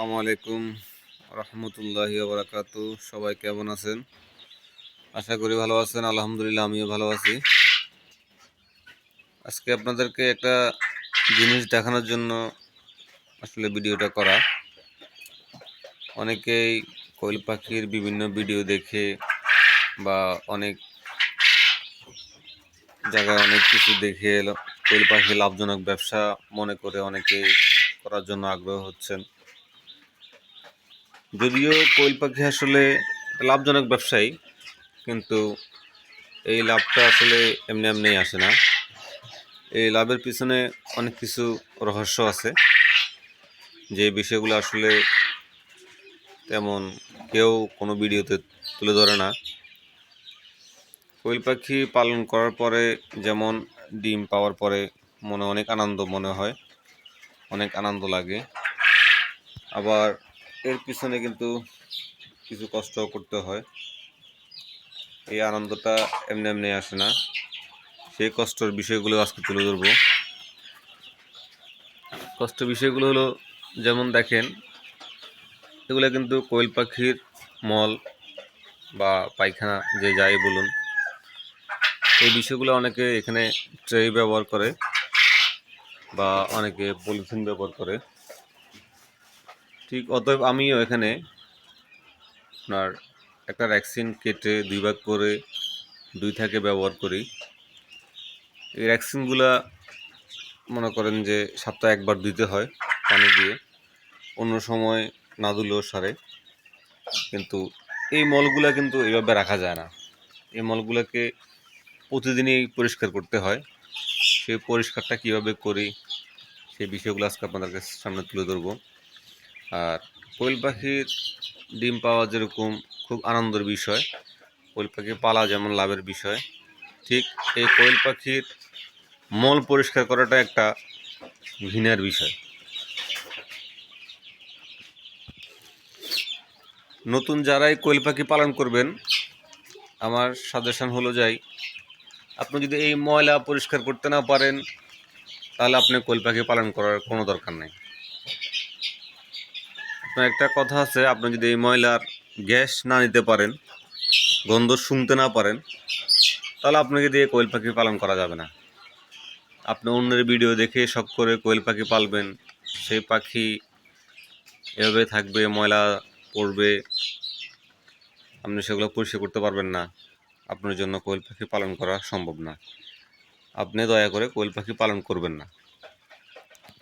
আসসালামু আলাইকুম রহমতুল্লাহি বারাকাত সবাই কেমন আছেন? আশা করি ভালো আছেন, আলহামদুলিল্লাহ আমিও ভালো আছি। আজকে আপনাদেরকে একটা জিনিস দেখানোর জন্য আসলে ভিডিওটা করা। অনেকেই কোয়েল পাখির বিভিন্ন ভিডিও দেখে বা অনেক জায়গায় অনেক কিছু দেখে কোয়েল পাখি লাভজনক ব্যবসা মনে করে অনেকেই করার জন্য আগ্রহ হচ্ছেন। যদিও কোয়েল পাখি আসলে লাভজনক ব্যবসায়ী, কিন্তু এই লাভটা আসলে এমনি এমনি আসে না। এই লাভের পিছনে অনেক কিছু রহস্য আছে। যে বিষয়গুলো আসলে তেমন কেউ কোনো ভিডিওতে তুলে ধরে না। কোয়েল পাখি পালন করার পরে যেমন ডিম পাওয়ার পরে মনে অনেক আনন্দ মনে হয়, অনেক আনন্দ লাগে। আবার এর পিছনে কিন্তু কিছু কষ্ট করতে হয়। এই আনন্দটা এমনি এমনি আসে না। সেই কষ্টর বিষয়গুলো আজকে তুলে ধরবো। কষ্ট বিষয়গুলো হলো, যেমন দেখেন, এগুলো কিন্তু কোয়েল পাখির মল বা পায়খানা, যে যাই বলুন, এই বিষয়গুলো অনেকে এখানে ট্রে ব্যবহার করে বা অনেকে পলিথিন ব্যবহার করে। ঠিক অতএব আমিও এখানে আপনার একটা ভ্যাকসিন কেটে দুই ভাগ করে দুই থাকে ব্যবহার করি। এই ভ্যাকসিনগুলা মনে করেন যে সপ্তাহে একবার দিতে হয় পানি দিয়ে, অন্য সময় না দিলেও সারে। কিন্তু এই মলগুলা কিন্তু এইভাবে রাখা যায় না। এই মলগুলোকে প্রতিদিনই পরিষ্কার করতে হয়। সেই পরিষ্কারটা কীভাবে করি সেই বিষয়গুলো আজকে আপনাদের সামনে তুলে ধরবো। আর কোয়েল পাখির ডিম পাওয়া যেরকম খুব আনন্দের বিষয়, কোয়েল পাখি পালা যেমন লাভের বিষয়, ঠিক এই কোয়েল পাখির মল পরিষ্কার করাটা একটা ঘৃণার বিষয়। নতুন যারাই কোয়েল পাখি পালন করবেন, আমার সাজেশন হলো যাই, আপনি যদি এই ময়লা পরিষ্কার করতে না পারেন, তাহলে আপনি কোয়েল পাখি পালন করার কোনো দরকার নেই। আপনার একটা কথা আছে, আপনি যদি এই ময়লার গ্যাস না নিতে পারেন, গন্ধ শুনতে না পারেন, তাহলে আপনাকে দিয়ে কোয়েল পাখি পালন করা যাবে না। আপনি অন্যের ভিডিও দেখে শখ করে কোয়েল পাখি পালবেন, সেই পাখি এভাবে থাকবে, ময়লা পড়বে, আপনি সেগুলো পরিষ্কার করতে পারবেন না। আপনার জন্য কোয়েল পাখি পালন করা সম্ভব না। আপনি দয়া করে কোয়েল পাখি পালন করবেন না।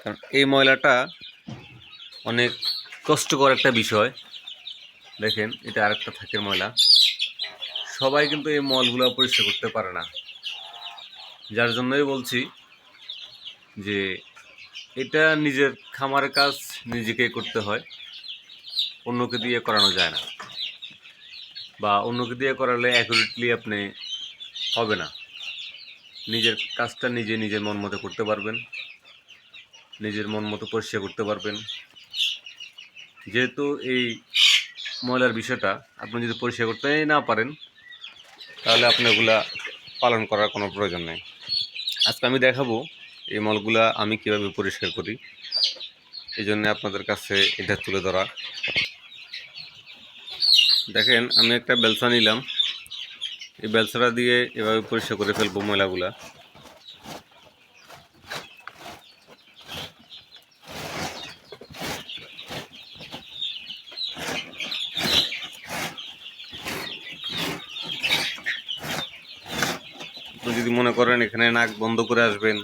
কারণ এই ময়লাটা অনেক কষ্টকর একটা বিষয়। দেখেন, এটা আরেকটা থাকের ময়লা। সবাই কিন্তু এই মলগুলো পরিষ্কার করতে পারে না। যার জন্যই বলছি যে, এটা নিজের খামারের কাজ নিজেকে করতে হয়। অন্যকে দিয়ে করানো যায় না। বা অন্যকে দিয়ে করালে অ্যাকুরেটলি আপনি হবে না। নিজের কাজটা নিজে নিজের মন মতো করতে পারবেন। নিজের মন মতো পরিষ্কার করতে পারবেন। যেহেতু এই ময়লার বিষয়টা আপনি যদি পরিষ্কার করতে না পারেন, তাহলে আপনি ওগুলা পালন করার কোনো প্রয়োজন নেই। আজকে আমি দেখাবো এই মলগুলা আমি কীভাবে পরিষ্কার করি। এই জন্য আপনাদের কাছে এটা তুলে ধরা। দেখেন, আমি একটা বেলসা নিলাম। এই বেলসাটা দিয়ে এভাবে পরিষ্কার করে ফেলব ময়লাগুলা। যদি মনে করেন এখানে নাক বন্ধ করে আসবেন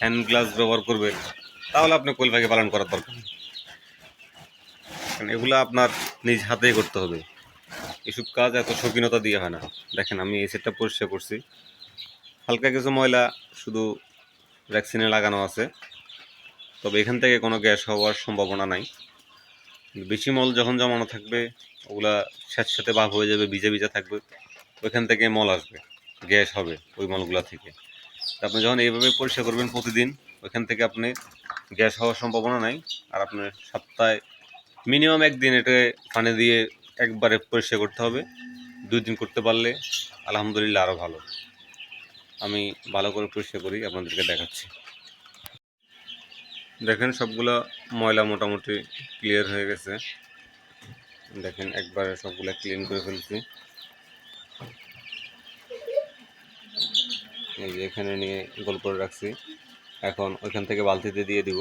হ্যান্ড গ্লাস ব্যবহার করবেন, তাহলে আপনি কোয়েল পাখি পালন করার দরকার এগুলো আপনার নিজ হাতেই করতে হবে। এসব কাজ এত শৌখিনতা দিয়ে হয় না। দেখেন, আমি এই সেটটা পরিষ্কার করছি। হালকা কিছু ময়লা শুধু ভ্যাকসিনে লাগানো আছে। তবে এখান থেকে কোনো গ্যাস হওয়ার সম্ভাবনা নাই। বেশি মল যখন জমানো থাকবে, ওগুলা স্যাঁতস্যাঁতে ভাব হয়ে যাবে, ভিজে ভিজে থাকবে ওইখান থেকে মল আসবে। গ্যাস হবে ওই মলগুলা থেকে। আপনি যখন এইভাবে পরিষ্কার করবেন প্রতিদিন, ওইখান থেকে আপনি গ্যাস হওয়ার সম্ভাবনা নাই। আর আপনার সপ্তাহে মিনিমাম একদিন এটা পানি দিয়ে একবারে পরিষ্কার করতে হবে। দুই দিন করতে পারলে আলহামদুলিল্লাহ আরও ভালো। আমি ভালো করে পরিষ্কার করি, আপনাদেরকে দেখাচ্ছি। দেখেন সবগুলো ময়লা মোটামুটি ক্লিয়ার হয়ে গেছে। দেখেন একবারে সবগুলা ক্লিন করে ফেলছি। এই যে এখানে নিয়ে গোল করে রাখছি। এখন ওইখান থেকে বালতিতে দিয়ে দিব।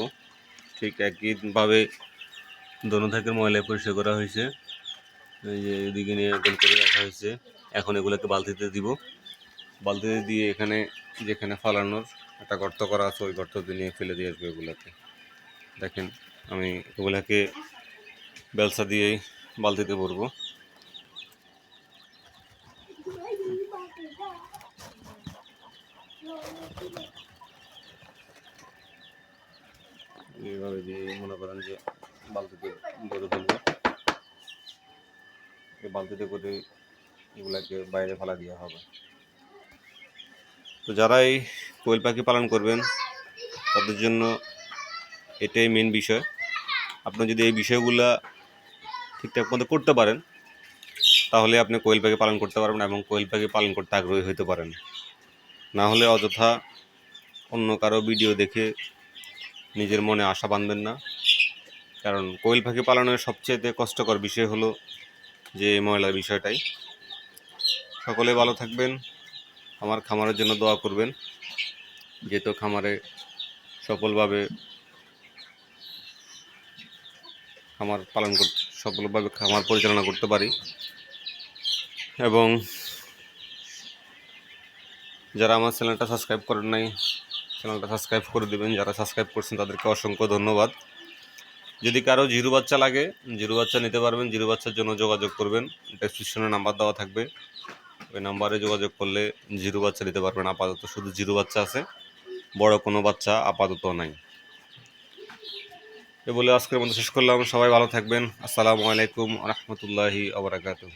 ঠিক একইভাবে দোনো থেকে ময়লা পরিষ্কার করা হয়েছে। এই যে এদিকে নিয়ে গোল করে রাখা হয়েছে। এখন এগুলোকে বালতিতে দিব। বালতিতে দিয়ে এখানে যেখানে ফালানোর একটা গর্ত করা আছে, ওই গর্ততে নিয়ে ফেলে দিয়ে আসবে এগুলাকে। দেখেন, আমি এগুলাকে বেলসা দিয়েই বালতিতে ভরবো। এইভাবে দিয়ে মনে করেন যে বালতিতে ভরে ফেলব এই বালতিতে করে এগুলাকে বাইরে ফেলা দেওয়া হবে। তো যারা এই কোয়েল পাখি পালন করবেন, তাদের জন্য এটাই মেন বিষয়। আপনি যদি এই বিষয়গুলা ঠিকঠাক মতো করতে পারেন, তাহলে আপনি কোয়েল পাখি পালন করতে পারবেন এবং কোয়েল পাখি পালন করতে আগ্রহী হতে পারেন। না হলে অযথা অন্য কারও ভিডিও দেখে নিজের মনে আশা বাঁধবেন না। কারণ কোয়েল পাখি পালনের সবচেয়ে কষ্টকর বিষয় হলো যে ময়লার বিষয়টাই। সকলে ভালো থাকবেন, আমার খামারের জন্য দোয়া করবেন, যেহেতু খামারে সফলভাবে খামার পালন করতে সফলভাবে খামার পরিচালনা করতে পারি। এবং যারা আমার চ্যানেলটা সাবস্ক্রাইব করেন নাই, চ্যানেলটা সাবস্ক্রাইব করে দেবেন। যারা সাবস্ক্রাইব করছেন, তাদেরকে অসংখ্য ধন্যবাদ। যদি কারও জিরো বাচ্চা লাগে, জিরো বাচ্চা নিতে পারবেন। জিরো বাচ্চার জন্য যোগাযোগ করবেন। ডেসক্রিপশনে নাম্বার দেওয়া থাকবে। ওই নাম্বারে যোগাযোগ করলে জিরো বাচ্চা নিতে পারবেন। আপাতত শুধু জিরো বাচ্চা আছে। বড় কোনো বাচ্চা আপাতত নাই। এ বলে আজকের মতো শেষ করলাম। সবাই ভালো থাকবেন। আসসালামু আলাইকুম রহমতুল্লাহি আবরাকাতু